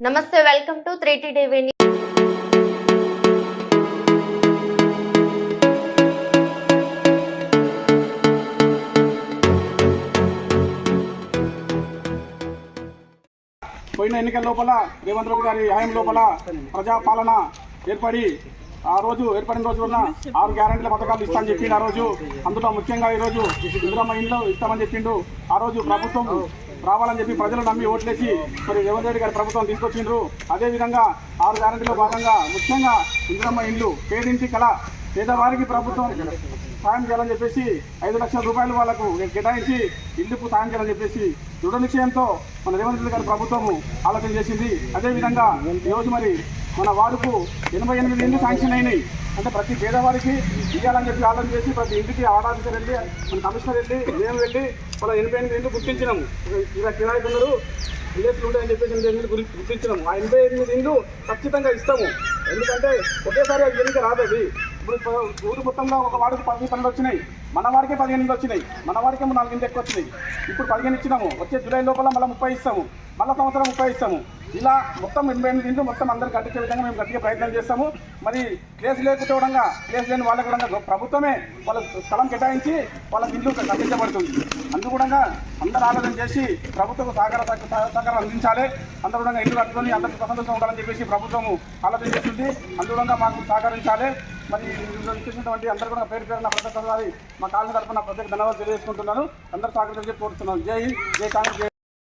నమస్తే welcome to three T TV పోయిన ఎన్నికల లోపల రేవంత్ రెడ్డి గారి హయాం లోపల ప్రజాపాలన ఏర్పడి ఆ రోజు ఏర్పడిన రోజు ఉన్న ఆరు గ్యారంటీల పథకాలు ఇస్తామని చెప్పిండు ఆ రోజు. అందులో ముఖ్యంగా ఈ రోజు ఇందిరమ్మ ఇంట్లో ఇస్తామని చెప్పిండు. ఆ రోజు ప్రభుత్వం రావాలని చెప్పి ప్రజలు నమ్మి ఓట్లేసి మరి రేవంత్ రెడ్డి గారి ప్రభుత్వం తీసుకొచ్చిండ్రు. అదేవిధంగా ఆరు గ్యారంటీలో భాగంగా ముఖ్యంగా ఇందిరమ్మ ఇండ్లు పేదింటి కళ పేదవారికి ప్రభుత్వం సాయం చేయాలని చెప్పేసి ఐదు లక్షల రూపాయలు వాళ్ళకు కేటాయించి ఇల్లుకు సాయం చేయాలని చెప్పేసి దృఢ నిశ్చయంతో మన రేవంత్ రెడ్డి గారి ప్రభుత్వము ఆలోచన చేసింది. అదేవిధంగా ఈరోజు మరి మన వార్డుకు ఎనభై ఎనిమిది ఇల్లు శాంక్షన్ అయినాయి. అంటే ప్రతి పేదవాడికి ఇవ్వాలని చెప్పి ఆలోచన చేసి ప్రతి ఇంటికి ఆడాఫీసర్ వెళ్ళి మన కమిషనర్ వెళ్ళి మేము వెళ్ళి వాళ్ళ ఎనభై ఎనిమిది ఇల్లు గుర్తించినాము. ఇలా కిరాయి ఉన్నారు విలేజ్లు ఉంటాయని చెప్పేసి ఎనిమిది ఎనిమిది గుర్తించినాము. ఆ ఎనభై ఎనిమిది ఇండ్లు ఖచ్చితంగా ఇస్తాము. ఎందుకంటే ఒకేసారి అది ఎన్నిక రాదది. ఇప్పుడు ఊరు మొత్తంలో ఒక వాడికి పది పన్నెండు వచ్చినాయి. మన వాడికే పదిహేను వచ్చినాయి. మన వాడికే నాలుగు ఇంటి ఎక్కువ వచ్చినాయి. ఇప్పుడు పదిహేను ఇచ్చినాము. వచ్చే జూలై లోపల మళ్ళీ ముప్పై ఇస్తాము. మళ్ళీ సంవత్సరం ముప్పై ఇస్తాము. ఇలా మొత్తం ఎనభై ఎనిమిది ఇంట్లో మొత్తం అందరు కట్టించే విధంగా మేము గట్టిగా ప్రయత్నం చేస్తాము. మరి ప్లేస్ లేకపోవడంగా కూడా ప్లేస్ లేని వాళ్ళకి కూడా ప్రభుత్వమే వాళ్ళ స్థలం కేటాయించి వాళ్ళకి ఇల్లు కట్టించబడుతుంది. అందుకూడంగా అందరూ ఆలోచన చేసి ప్రభుత్వం సహకార సహకారం అందించాలి. అందరూ కూడా ఇల్లు కట్టుకొని అందరికి స్వతంత్రంగా ఉండాలని చెప్పేసి ప్రభుత్వము ఆలోచన చేస్తుంది. అందుకూడంగా మాకు సహకరించాలి. మరి ఇచ్చినటువంటి అందరూ కూడా పేరు పేరున ప్రతి మా కాలనీ తరఫున ప్రత్యేక ధన్యవాదాలు తెలియజేసుకుంటున్నాను. అందరూ సహకరించాలని కోరుతున్నాను. జై జై కాంగ్రెస్